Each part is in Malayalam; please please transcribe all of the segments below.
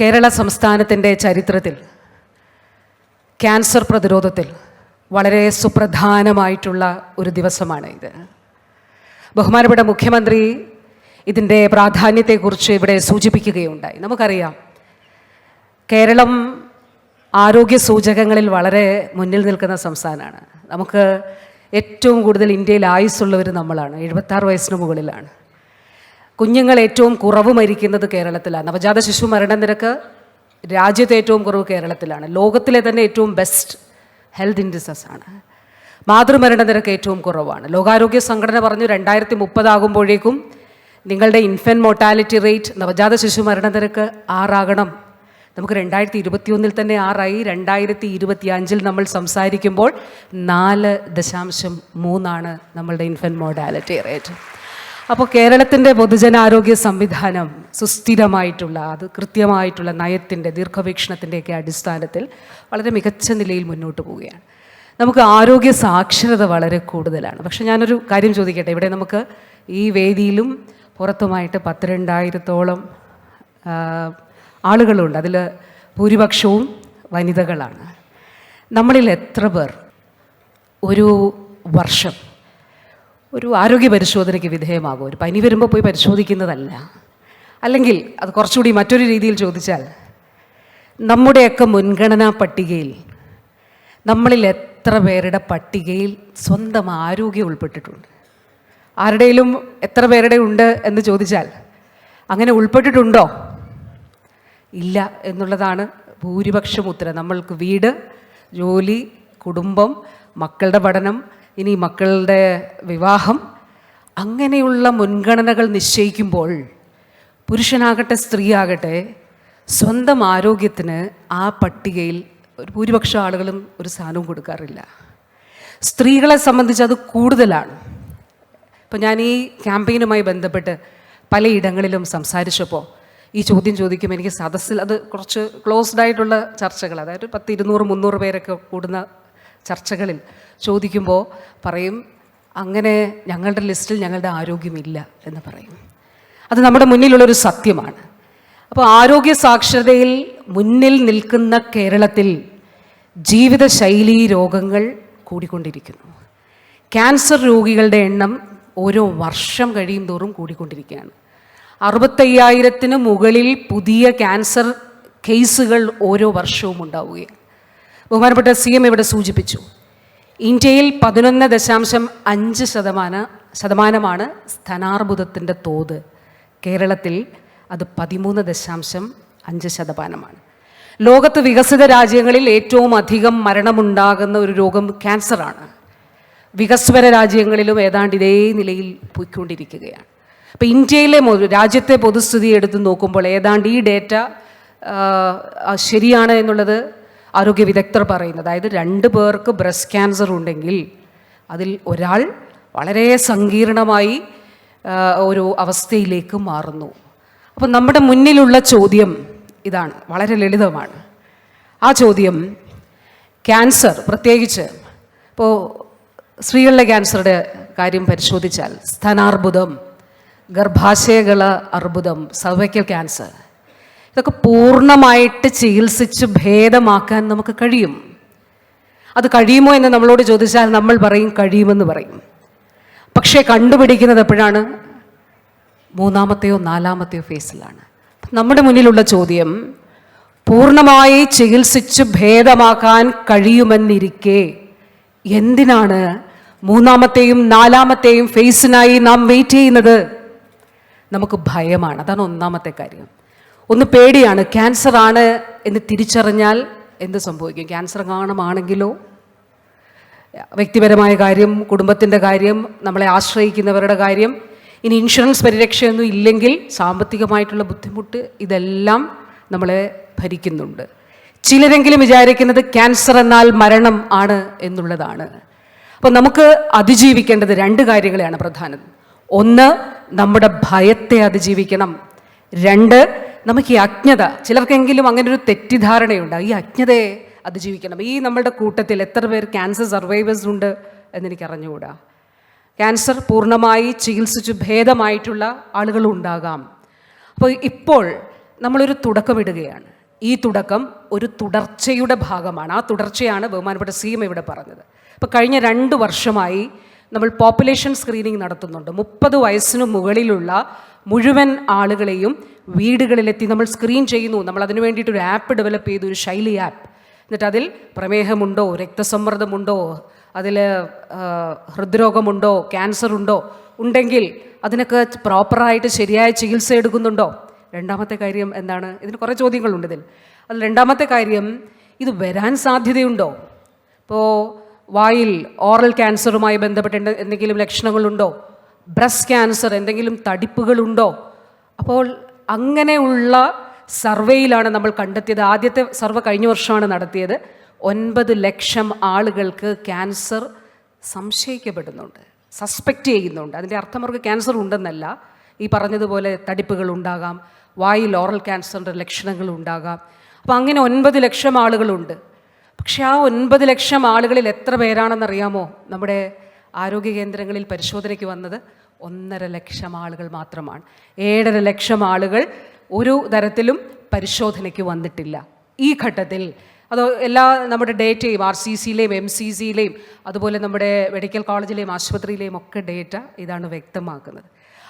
കേരള സംസ്ഥാനത്തിന്റെ ചരിത്രത്തിൽ ക്യാൻസർ പ്രതിരോധത്തിൽ വളരെ സുപ്രധാനമായിട്ടുള്ള ഒരു ദിവസമാണ് ഇത്. ബഹുമാനപ്പെട്ട മുഖ്യമന്ത്രി ഇതിന്റെ പ്രാധാന്യത്തെക്കുറിച്ച് ഇവിടെ സൂചിപ്പിക്കുകയുണ്ടായി. നമുക്കറിയാം കേരളം ആരോഗ്യ സൂചകങ്ങളിൽ വളരെ മുന്നിൽ നിൽക്കുന്ന സംസ്ഥാനമാണ്. നമുക്ക് ഏറ്റവും കൂടുതൽ ഇന്ത്യയിൽ ആയുസ്സുള്ളവർ നമ്മളാണ്. എഴുപത്താറ് വയസ്സിന് മുകളിലാണ്. കുഞ്ഞുങ്ങൾ ഏറ്റവും കുറവ് മരിക്കുന്നത് കേരളത്തിലാണ്. നവജാത ശിശു മരണനിരക്ക് രാജ്യത്തെ ഏറ്റവും കുറവ് കേരളത്തിലാണ്. ലോകത്തിലെ തന്നെ ഏറ്റവും ബെസ്റ്റ് ഹെൽത്ത് ഇൻഡിസസ് ആണ്. മാതൃമരണ നിരക്ക് ഏറ്റവും കുറവാണ്. ലോകാരോഗ്യ സംഘടന പറഞ്ഞു രണ്ടായിരത്തി മുപ്പതാകുമ്പോഴേക്കും നിങ്ങളുടെ ഇൻഫന്റ് മോർട്ടാലിറ്റി റേറ്റ് നവജാത ശിശു മരണ നിരക്ക് ആറാകണം. നമുക്ക് രണ്ടായിരത്തി ഇരുപത്തിയൊന്നിൽ തന്നെ ആറായി. രണ്ടായിരത്തി ഇരുപത്തി അഞ്ചിൽ നമ്മൾ സംസാരിക്കുമ്പോൾ നാല് ദശാംശം മൂന്നാണ് നമ്മളുടെ ഇൻഫന്റ് മോർട്ടാലിറ്റി റേറ്റ് അപ്പോൾ കേരളത്തിന്റെ പൊതുജനാരോഗ്യ സംവിധാനം സുസ്ഥിരമായിട്ടുള്ള അത് കൃത്യമായിട്ടുള്ള നയത്തിന്റെ ദീർഘവീക്ഷണത്തിന്റെയൊക്കെ അടിസ്ഥാനത്തിൽ വളരെ മികച്ച നിലയിൽ മുന്നോട്ട് പോവുകയാണ്. നമുക്ക് ആരോഗ്യ സാക്ഷരത വളരെ കൂടുതലാണ്. പക്ഷെ ഞാനൊരു കാര്യം ചോദിക്കട്ടെ? ഇവിടെ നമുക്ക് ഈ വേദിയിലും പുറത്തുമായിട്ട് പത്തിരണ്ടായിരത്തോളം ആളുകളുണ്ട്. അതിൽ ഭൂരിപക്ഷവും വനിതകളാണ്. നമ്മളിൽ എത്ര പേർ ഒരു വർഷം ഒരു ആരോഗ്യ പരിശോധനയ്ക്ക് വിധേയമാകും. ഒരു പനി വരുമ്പോൾ പോയി പരിശോധിക്കുന്നതല്ല. അല്ലെങ്കിൽ അത് കുറച്ചുകൂടി മറ്റൊരു രീതിയിൽ ചോദിച്ചാൽ നമ്മുടെയൊക്കെ മുൻഗണനാ പട്ടികയിൽ നമ്മളിൽ എത്ര പേരുടെ പട്ടികയിൽ സ്വന്തം ആരോഗ്യം ഉൾപ്പെട്ടിട്ടുണ്ട്? ആരുടെയിലും എത്ര പേരുടെ ഉണ്ട് എന്ന് ചോദിച്ചാൽ അങ്ങനെ ഉൾപ്പെട്ടിട്ടുണ്ടോ? ഇല്ല എന്നുള്ളതാണ് ഭൂരിപക്ഷം ഉത്തരം. നമ്മൾക്ക് വീട് ജോലി കുടുംബം മക്കളുടെ പഠനം ഇനി മക്കളുടെ വിവാഹം. അങ്ങനെയുള്ള മുൻഗണനകൾ നിശ്ചയിക്കുമ്പോൾ പുരുഷനാകട്ടെ സ്ത്രീയാകട്ടെ സ്വന്തം ആരോഗ്യത്തിന് ആ പട്ടികയിൽ ഒരു ഭൂരിപക്ഷം ആളുകളും ഒരു സ്ഥാനവും കൊടുക്കാറില്ല. സ്ത്രീകളെ സംബന്ധിച്ച് അത് കൂടുതലാണ്. ഇപ്പം ഞാൻ ഈ ക്യാമ്പയിനുമായി ബന്ധപ്പെട്ട് പലയിടങ്ങളിലും സംസാരിച്ചപ്പോൾ ഈ ചോദ്യം ചോദിക്കും എനിക്ക് സദസ്സിൽ അത് കുറച്ച് ക്ലോസ്ഡ് ആയിട്ടുള്ള ചർച്ചകൾ അതായത് പത്ത് ഇരുന്നൂറ് മുന്നൂറ് പേരൊക്കെ കൂടുന്ന ചർച്ചകളിൽ ചോദിക്കുമ്പോൾ പറയും അങ്ങനെ ഞങ്ങളുടെ ലിസ്റ്റിൽ ഞങ്ങളുടെ ആരോഗ്യമില്ല എന്ന് പറയും. അത് നമ്മുടെ മുന്നിലുള്ളൊരു സത്യമാണ്. അപ്പോൾ ആരോഗ്യ സാക്ഷരതയിൽ മുന്നിൽ നിൽക്കുന്ന കേരളത്തിൽ ജീവിതശൈലി രോഗങ്ങൾ കൂടിക്കൊണ്ടിരിക്കുന്നു. ക്യാൻസർ രോഗികളുടെ എണ്ണം ഓരോ വർഷം കഴിയും തോറും കൂടിക്കൊണ്ടിരിക്കുകയാണ്. അറുപത്തയ്യായിരത്തിന് മുകളിൽ പുതിയ ക്യാൻസർ കേസുകൾ ഓരോ വർഷവും ഉണ്ടാവുകയാണ്. ബഹുമാനപ്പെട്ട സി എം ഇവിടെ സൂചിപ്പിച്ചു. ഇന്ത്യയിൽ പതിനൊന്ന് ദശാംശം അഞ്ച് ശതമാന ശതമാനമാണ് സ്ഥാനാർബുദത്തിന്റെ തോത്. കേരളത്തിൽ അത് പതിമൂന്ന് ദശാംശം അഞ്ച് ശതമാനമാണ്. ലോകത്ത് വികസിത രാജ്യങ്ങളിൽ ഏറ്റവും അധികം മരണമുണ്ടാകുന്ന ഒരു രോഗം ക്യാൻസറാണ്. വികസ്വര രാജ്യങ്ങളിലും ഏതാണ്ട് ഇതേ നിലയിൽ പോയിക്കൊണ്ടിരിക്കുകയാണ്. അപ്പോൾ ഇന്ത്യയിലെ രാജ്യത്തെ പൊതുസ്ഥിതി എടുത്ത് നോക്കുമ്പോൾ ഏതാണ്ട് ഈ ഡേറ്റ ശരിയാണ് എന്നുള്ളത് ആരോഗ്യ വിദഗ്ധർ പറയുന്നത്. അതായത് രണ്ട് പേർക്ക് ബ്രസ്റ്റ് ക്യാൻസർ ഉണ്ടെങ്കിൽ അതിൽ ഒരാൾ വളരെ സങ്കീർണമായി ഒരു അവസ്ഥയിലേക്ക് മാറുന്നു. അപ്പം നമ്മുടെ മുന്നിലുള്ള ചോദ്യം ഇതാണ് വളരെ ലളിതമാണ്. ആ ചോദ്യം ക്യാൻസർ പ്രത്യേകിച്ച് ഇപ്പോൾ സ്ത്രീകളിലെ ക്യാൻസറുടെ കാര്യം പരിശോധിച്ചാൽ സ്ഥാനാർബുദം ഗർഭാശയകള അർബുദം സർവൈക്കൽ ക്യാൻസർ ഇതൊക്കെ പൂർണമായിട്ട് ചികിത്സിച്ച് ഭേദമാക്കാൻ നമുക്ക് കഴിയും. അത് കഴിയുമോ എന്ന് നമ്മളോട് ചോദിച്ചാൽ നമ്മൾ പറയും കഴിയുമെന്ന് പറയും. പക്ഷേ കണ്ടുപിടിക്കുന്നത് എപ്പോഴാണ്? മൂന്നാമത്തെയോ നാലാമത്തെയോ ഫേസിലാണ്. നമ്മുടെ മുന്നിലുള്ള ചോദ്യം പൂർണമായി ചികിത്സിച്ച് ഭേദമാക്കാൻ കഴിയുമെന്നിരിക്കെ എന്തിനാണ് മൂന്നാമത്തെയും നാലാമത്തെയും ഫേസിനായി നാം വെയിറ്റ് ചെയ്യുന്നത്? നമുക്ക് ഭയമാണ്. അതാണ് ഒന്നാമത്തെ കാര്യം. ഒന്ന് പേടിയാണ്. ക്യാൻസർ ആണ് എന്ന് തിരിച്ചറിഞ്ഞാൽ എന്ത് സംഭവിക്കും? ക്യാൻസർ കാണുമാണെങ്കിലോ വ്യക്തിപരമായ കാര്യം കുടുംബത്തിന്റെ കാര്യം നമ്മളെ ആശ്രയിക്കുന്നവരുടെ കാര്യം ഇനി ഇൻഷുറൻസ് പരിരക്ഷയൊന്നും ഇല്ലെങ്കിൽ സാമ്പത്തികമായിട്ടുള്ള ബുദ്ധിമുട്ട് ഇതെല്ലാം നമ്മളെ ഭരിക്കുന്നുണ്ട്. ചിലരെങ്കിലും വിചാരിക്കുന്നത് ക്യാൻസർ എന്നാൽ മരണം ആണ് എന്നുള്ളതാണ്. അപ്പോൾ നമുക്ക് അതിജീവിക്കേണ്ടത് രണ്ട് കാര്യങ്ങളെയാണ് പ്രധാനം. ഒന്ന് നമ്മുടെ ഭയത്തെ അതിജീവിക്കണം. രണ്ട് നമുക്ക് ഈ അജ്ഞത ചിലർക്കെങ്കിലും അങ്ങനെ ഒരു തെറ്റിദ്ധാരണയുണ്ട്. ഈ അജ്ഞതയെ അതിജീവിക്കണം. ഈ നമ്മളുടെ കൂട്ടത്തിൽ എത്ര പേർ ക്യാൻസർ സർവൈവേഴ്സ് ഉണ്ട് എന്നെനിക്ക് അറിഞ്ഞുകൂടാ ക്യാൻസർ പൂർണമായി ചികിത്സിച്ച് ഭേദമായിട്ടുള്ള ആളുകളും ഉണ്ടാകാം. അപ്പോൾ ഇപ്പോൾ നമ്മളൊരു തുടക്കമിടുകയാണ്. ഈ തുടക്കം ഒരു തുടർച്ചയുടെ ഭാഗമാണ്. ആ തുടർച്ചയാണ് ബഹുമാനപ്പെട്ട സി ഇവിടെ പറഞ്ഞത്. ഇപ്പോൾ കഴിഞ്ഞ രണ്ട് വർഷമായി നമ്മൾ പോപ്പുലേഷൻ സ്ക്രീനിങ് നടത്തുന്നുണ്ട്. മുപ്പത് വയസ്സിന് മുകളിലുള്ള മുഴുവൻ ആളുകളെയും വീടുകളിലെത്തി നമ്മൾ സ്ക്രീൻ ചെയ്യുന്നു. നമ്മൾ അതിനു വേണ്ടിയിട്ട് ഒരു ആപ്പ് ഡെവലപ്പ് ചെയ്തു ഒരു ശൈലി ആപ്പ് എന്നിട്ട് അതിൽ പ്രമേഹമുണ്ടോ? രക്തസമ്മർദ്ദമുണ്ടോ? അതിൽ ഹൃദ്രോഗമുണ്ടോ? ക്യാൻസർ ഉണ്ടോ? ഉണ്ടെങ്കിൽ അതിനൊക്കെ പ്രോപ്പറായിട്ട് ശരിയായ ചികിത്സ എടുക്കുന്നുണ്ടോ? രണ്ടാമത്തെ കാര്യം എന്താണ്? ഇതിന് കുറേ ചോദ്യങ്ങളുണ്ട് ഇതിൽ. അതിൽ രണ്ടാമത്തെ കാര്യം ഇത് വരാൻ സാധ്യതയുണ്ടോ? ഇപ്പോൾ വായിൽ ഓറൽ ക്യാൻസറുമായി ബന്ധപ്പെട്ട് എന്തെങ്കിലും ലക്ഷണങ്ങളുണ്ടോ? ബ്രസ്റ്റ് ക്യാൻസർ എന്തെങ്കിലും തടിപ്പുകളുണ്ടോ? അപ്പോൾ അങ്ങനെയുള്ള സർവേയിലാണ് നമ്മൾ കണ്ടെത്തിയത്. ആദ്യത്തെ സർവേ കഴിഞ്ഞ വർഷമാണ് നടത്തിയത്. ഒൻപത് ലക്ഷം ആളുകൾക്ക് ക്യാൻസർ സംശയിക്കപ്പെടുന്നുണ്ട്. സസ്പെക്റ്റ് ചെയ്യുന്നുണ്ട്. അതിന്റെ അർത്ഥം അവർക്ക് ക്യാൻസർ ഉണ്ടെന്നല്ല. ഈ പറഞ്ഞതുപോലെ തടിപ്പുകൾ ഉണ്ടാകാം വായിൽ ഓറൽ ക്യാൻസറിന്റെ ലക്ഷണങ്ങൾ ഉണ്ടാകാം. അപ്പോൾ അങ്ങനെ ഒൻപത് ലക്ഷം ആളുകളുണ്ട്. പക്ഷെ ആ ഒൻപത് ലക്ഷം ആളുകളിൽ എത്ര പേരാണെന്നറിയാമോ? നമ്മുടെ ആരോഗ്യ കേന്ദ്രങ്ങളിൽ പരിശോധനയ്ക്ക് വന്നത് ഒന്നര ലക്ഷം ആളുകൾ മാത്രമാണ്. ഏഴര ലക്ഷം ആളുകൾ ഒരു തരത്തിലും പരിശോധനയ്ക്ക് വന്നിട്ടില്ല. ഈ ഘട്ടത്തിൽ അത് എല്ലാ നമ്മുടെ ഡേറ്റയും ആർ സി സിയിലെയും എം സി സിയിലെയും അതുപോലെ നമ്മുടെ മെഡിക്കൽ കോളേജിലെയും ആശുപത്രിയിലെയും ഒക്കെ ഡേറ്റ ഇതാണ് വ്യക്തമാക്കുന്നത്.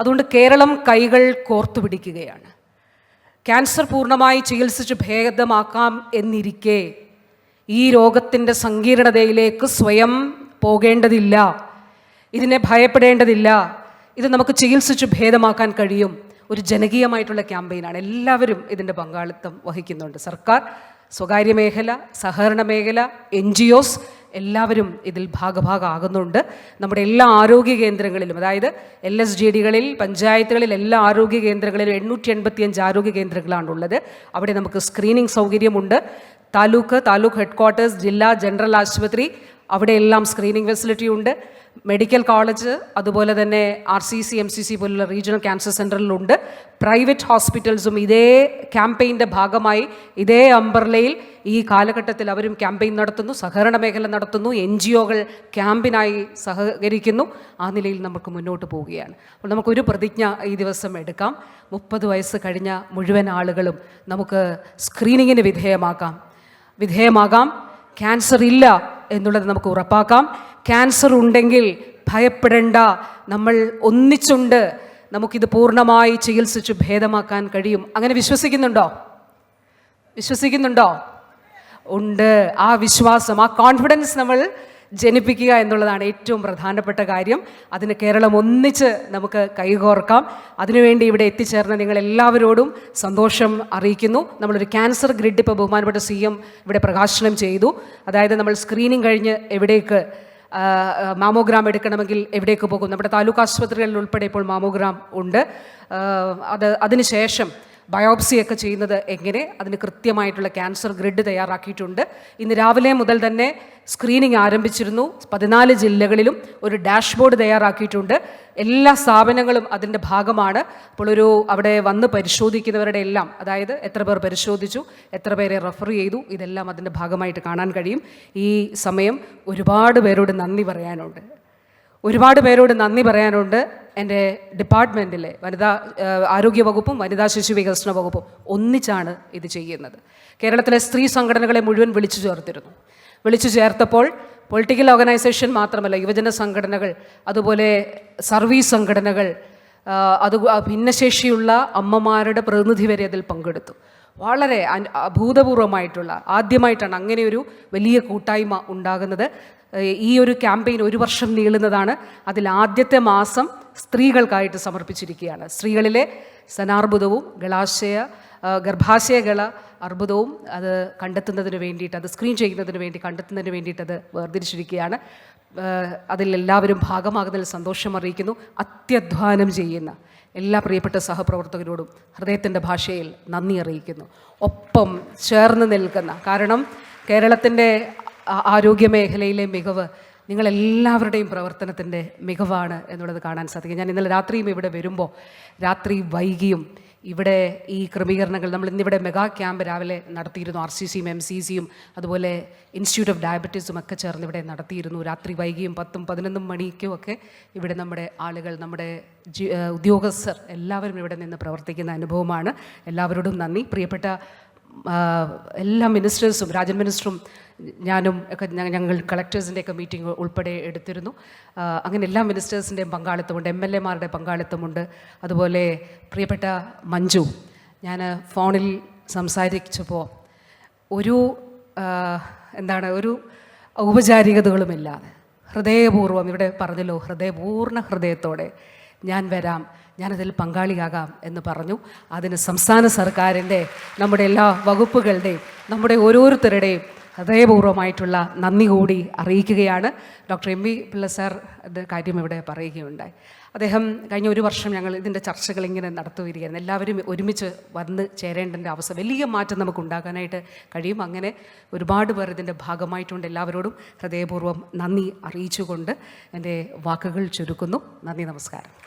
അതുകൊണ്ട് കേരളം കൈകൾ കോർത്തു പിടിക്കുകയാണ്. ക്യാൻസർ പൂർണമായി ചികിത്സിച്ച് ഭേദമാക്കാം എന്നിരിക്കെ ഈ രോഗത്തിന്റെ സങ്കീർണതയിലേക്ക് സ്വയം പോകേണ്ടതില്ല. ഇതിനെ ഭയപ്പെടേണ്ടതില്ല. ഇത് നമുക്ക് ചികിത്സിച്ച് ഭേദമാക്കാൻ കഴിയും. ഒരു ജനകീയമായിട്ടുള്ള ക്യാമ്പയിനാണ്. എല്ലാവരും ഇതിന്റെ പങ്കാളിത്തം വഹിക്കുന്നുണ്ട്. സർക്കാർ സ്വകാര്യ മേഖല സഹകരണ മേഖല എൻ ജി ഒസ് എല്ലാവരും ഇതിൽ ഭാഗഭാഗമാകുന്നുണ്ട്. നമ്മുടെ എല്ലാ ആരോഗ്യ കേന്ദ്രങ്ങളിലും അതായത് എൽ എസ് ജി ഡികളിൽ പഞ്ചായത്തുകളിൽ എല്ലാ ആരോഗ്യ കേന്ദ്രങ്ങളിലും എണ്ണൂറ്റി എൺപത്തിയഞ്ച് ആരോഗ്യ കേന്ദ്രങ്ങളാണുള്ളത്. അവിടെ നമുക്ക് സ്ക്രീനിങ് സൗകര്യമുണ്ട്. താലൂക്ക് താലൂക്ക് ഹെഡ്ക്വാർട്ടേഴ്സ് ജില്ലാ ജനറൽ ആശുപത്രി അവിടെയെല്ലാം സ്ക്രീനിങ് ഫെസിലിറ്റി ഉണ്ട് മെഡിക്കൽ കോളേജ് അതുപോലെ തന്നെ R C C M C C പോലുള്ള റീജിയണൽ ക്യാൻസർ സെന്ററിലുണ്ട് പ്രൈവറ്റ് ഹോസ്പിറ്റൽസും ഇതേ ക്യാമ്പയിന്റെ ഭാഗമായി ഇതേ അംബർലയിൽ ഈ കാലഘട്ടത്തിൽ അവരും ക്യാമ്പയിൻ നടത്തുന്നു സഹകരണ മേഖല നടത്തുന്നു എൻ ജി ഒകൾ ക്യാമ്പിനായി സഹകരിക്കുന്നു. ആ നിലയിൽ നമുക്ക് മുന്നോട്ട് പോവുകയാണ്. അപ്പോൾ നമുക്കൊരു പ്രതിജ്ഞ ഈ ദിവസം എടുക്കാം. മുപ്പത് വയസ്സ് കഴിഞ്ഞ മുഴുവൻ ആളുകളും നമുക്ക് സ്ക്രീനിങ്ങിന് വിധേയമാക്കാം. വിധേയമാകാം. ക്യാൻസർ ഇല്ല എന്നുള്ളത് നമുക്ക് ഉറപ്പാക്കാം. ക്യാൻസർ ഉണ്ടെങ്കിൽ ഭയപ്പെടേണ്ട. നമ്മൾ ഒന്നിച്ചുണ്ട്. നമുക്കിത് പൂർണമായി ചികിത്സിച്ച് ഭേദമാക്കാൻ കഴിയും. അങ്ങനെ വിശ്വസിക്കുന്നുണ്ടോ? വിശ്വസിക്കുന്നുണ്ടോ? ഉണ്ട്. ആ വിശ്വാസം ആ കോൺഫിഡൻസ് നമ്മൾ ജനിപ്പിക്കുക എന്നുള്ളതാണ് ഏറ്റവും പ്രധാനപ്പെട്ട കാര്യം. അതിന് കേരളം ഒന്നിച്ച് നമുക്ക് കൈകോർക്കാം. അതിനുവേണ്ടി ഇവിടെ എത്തിച്ചേർന്ന നിങ്ങൾ എല്ലാവരോടും സന്തോഷം അറിയിക്കുന്നു. നമ്മളൊരു ക്യാൻസർ ഗ്രിഡ് ഇപ്പോൾ ബഹുമാനപ്പെട്ട സി എം ഇവിടെ പ്രകാശനം ചെയ്തു. അതായത് നമ്മൾ സ്ക്രീനിങ് കഴിഞ്ഞ് എവിടേക്ക് മാമോഗ്രാം എടുക്കണമെങ്കിൽ എവിടേക്ക് പോകും? നമ്മുടെ താലൂക്ക് ആശുപത്രികളിൽ ഉൾപ്പെടെ ഇപ്പോൾ മാമോഗ്രാം ഉണ്ട്. അത് അതിനുശേഷം ബയോപ്സിയൊക്കെ ചെയ്യുന്നത് എങ്ങനെ? അതിന് കൃത്യമായിട്ടുള്ള ക്യാൻസർ ഗ്രിഡ് തയ്യാറാക്കിയിട്ടുണ്ട്. ഇന്ന് രാവിലെ മുതൽ തന്നെ സ്ക്രീനിങ് ആരംഭിച്ചിരുന്നു. പതിനാല് ജില്ലകളിലും ഒരു ഡാഷ്ബോർഡ് തയ്യാറാക്കിയിട്ടുണ്ട്. എല്ലാ സ്ഥാപനങ്ങളും അതിന്റെ ഭാഗമാണ്. അപ്പോൾ ഒരു അവിടെ വന്ന് പരിശോധിക്കുന്നവരുടെ എല്ലാം അതായത് എത്ര പേർ പരിശോധിച്ചു എത്ര പേരെ റെഫർ ചെയ്തു ഇതെല്ലാം അതിന്റെ ഭാഗമായിട്ട് കാണാൻ കഴിയും. ഈ സമയം ഒരുപാട് പേരോട് നന്ദി പറയാനുണ്ട്. ഒരുപാട് പേരോട് നന്ദി പറയാനുണ്ട്. എന്റെ ഡിപ്പാർട്ട്മെന്റിലെ വനിതാ ആരോഗ്യ വകുപ്പും വനിതാ ശിശു വികസന വകുപ്പും ഒന്നിച്ചാണ് ഇത് ചെയ്യുന്നത്. കേരളത്തിലെ സ്ത്രീ സംഘടനകളെ മുഴുവൻ വിളിച്ചു ചേർത്തിരുന്നു. വിളിച്ചു ചേർത്തപ്പോൾ പൊളിറ്റിക്കൽ ഓർഗനൈസേഷൻ മാത്രമല്ല യുവജന സംഘടനകൾ അതുപോലെ സർവീസ് സംഘടനകൾ അത് ഭിന്നശേഷിയുള്ള അമ്മമാരുടെ പ്രതിനിധി വരെ അതിൽ പങ്കെടുത്തു. വളരെ അഭൂതപൂർവമായിട്ടുള്ള ആദ്യമായിട്ടാണ് അങ്ങനെയൊരു വലിയ കൂട്ടായ്മ ഉണ്ടാകുന്നത്. ഈ ഒരു ക്യാമ്പയിൻ ഒരു വർഷം നീളുന്നതാണ്. അതിൽ ആദ്യത്തെ മാസം സ്ത്രീകൾക്കായിട്ട് സമർപ്പിച്ചിരിക്കുകയാണ്. സ്ത്രീകളിലെ സനാർബുദവും ഗളാശയ ഗർഭാശയകള അർബുദവും അത് കണ്ടെത്തുന്നതിന് വേണ്ടിയിട്ട് അത് സ്ക്രീൻ ചെയ്യുന്നതിന് വേണ്ടി കണ്ടെത്തുന്നതിന് വേണ്ടിയിട്ട് അത് വേർതിരിച്ചിരിക്കുകയാണ് അതിൽ എല്ലാവരും ഭാഗമാകുന്നതിൽ സന്തോഷം അറിയിക്കുന്നു. അത്യധ്വാനം ചെയ്യുന്ന എല്ലാ പ്രിയപ്പെട്ട സഹപ്രവർത്തകരോടും ഹൃദയത്തിന്റെ ഭാഷയിൽ നന്ദി അറിയിക്കുന്നു. ഒപ്പം ചേർന്ന് നിൽക്കുന്ന കാരണം കേരളത്തിന്റെ ആരോഗ്യ മേഖലയിലെ മികവ് നിങ്ങളെല്ലാവരുടെയും പ്രവർത്തനത്തിന്റെ മികവാണ് എന്നുള്ളത് കാണാൻ സാധിക്കും. ഞാൻ ഇന്നലെ രാത്രിയും ഇവിടെ വരുമ്പോൾ രാത്രി വൈകിയും ഇവിടെ ഈ ക്രമീകരണങ്ങൾ നമ്മൾ ഇന്നിവിടെ മെഗാ ക്യാമ്പ് രാവിലെ നടത്തിയിരുന്നു. ആർ സി സിയും എം സി സിയും അതുപോലെ ഇൻസ്റ്റിറ്റ്യൂട്ട് ഓഫ് ഡയബറ്റീസും ഒക്കെ ചേർന്ന് ഇവിടെ നടത്തിയിരുന്നു. രാത്രി വൈകിയും പത്തും പതിനൊന്നും മണിക്കും ഒക്കെ ഇവിടെ നമ്മുടെ ആളുകൾ നമ്മുടെ ഉദ്യോഗസ്ഥർ എല്ലാവരും ഇവിടെ നിന്ന് പ്രവർത്തിക്കുന്ന അനുഭവമാണ്. എല്ലാവരോടും നന്ദി. പ്രിയപ്പെട്ട എല്ലാ മിനിസ്റ്റേഴ്സും രാജൻ മിനിസ്റ്ററും ഞാനും ഒക്കെ ഞങ്ങൾ കളക്ടേഴ്സിന്റെ ഒക്കെ മീറ്റിംഗ് ഉൾപ്പെടെ എടുത്തിരുന്നു. അങ്ങനെ എല്ലാ മിനിസ്റ്റേഴ്സിന്റെയും പങ്കാളിത്തമുണ്ട് എം എൽ എമാരുടെ പങ്കാളിത്തമുണ്ട്. അതുപോലെ പ്രിയപ്പെട്ട മഞ്ജു ഞാൻ ഫോണിൽ സംസാരിച്ചപ്പോൾ ഒരു എന്താണ് ഒരു ഔപചാരികതകളുമില്ലാതെ ഹൃദയപൂർവം ഇവിടെ പറഞ്ഞല്ലോ ഹൃദയപൂർണ ഹൃദയത്തോടെ ഞാൻ വരാം. ഞാനതിൽ പങ്കാളിയാകാം എന്ന് പറഞ്ഞു. അതിന് സംസ്ഥാന സർക്കാരിന്റെ നമ്മുടെ എല്ലാ വകുപ്പുകളുടെയും നമ്മുടെ ഓരോരുത്തരുടെയും ഹൃദയപൂർവമായിട്ടുള്ള നന്ദി കൂടി അറിയിക്കുകയാണ്. Doctor M V Pillai sir കാര്യം ഇവിടെ പറയുകയുണ്ടായി. അദ്ദേഹം കഴിഞ്ഞ ഒരു വർഷം ഞങ്ങൾ ഇതിന്റെ ചർച്ചകൾ ഇങ്ങനെ നടത്തുകയായിരുന്നു. എല്ലാവരും ഒരുമിച്ച് വന്ന് ചേരേണ്ട അവസ്ഥ വലിയ മാറ്റം നമുക്ക് ഉണ്ടാക്കാനായിട്ട് കഴിയും. അങ്ങനെ ഒരുപാട് പേർ ഇതിന്റെ ഭാഗമായിട്ടുണ്ട്. എല്ലാവരോടും ഹൃദയപൂർവം നന്ദി അറിയിച്ചുകൊണ്ട് എന്റെ വാക്കുകൾ ചുരുക്കുന്നു. നന്ദി നമസ്കാരം.